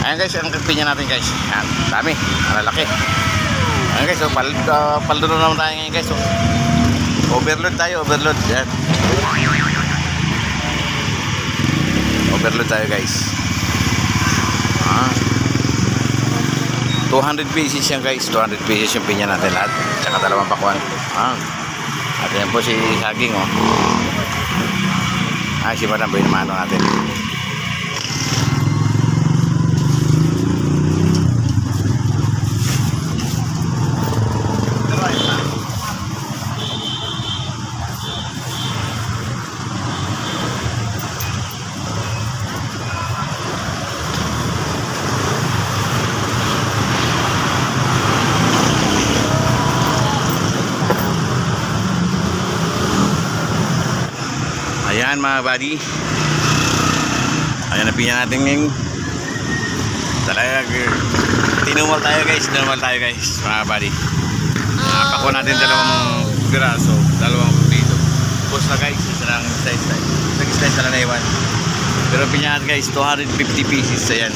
Ayan guys, ang pinya natin guys. Ayan, dami, malalaki. Ayan guys, so, pal, uh, paldo na naman tayo ngayon guys. So. Overload tayo, overload. Ayan. Overload tayo guys. Ah. 200 pieces yan guys. 200 pieces yung pinya natin lahat. Tsaka dalawang pakwan. Ah. At yan po si Saging oh. Ah, si Madam Binamano natin. Ayan mga buddy. Ayan na pinya natin ngayon. Talaga, tinumal tayo guys. Tinumal tayo guys mga buddy. Napako natin dalawang piraso. Dalawang dito. Tapos na guys. Isa lang size size. Isang slice na lang naiwan. Pero pinya natin guys. 250 pieces. Ayan.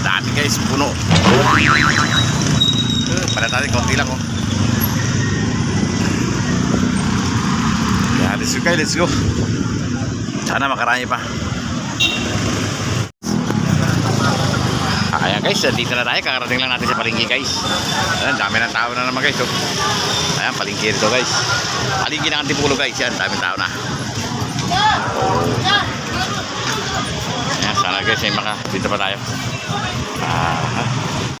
Dami guys. Puno. Para natin. Konti lang oh. Let's go let's go. Sana makarami pa. Ayan guys, dito na tayo. Kakarating lang natin sa palengke guys. Ayan, dami ng tao na naman guys. Oh. Ayan, palengke dito guys. Palengke ng Antipulo guys. Yan, dami tao na. Ayan, sana guys, ay maka, dito pa tayo. Ah,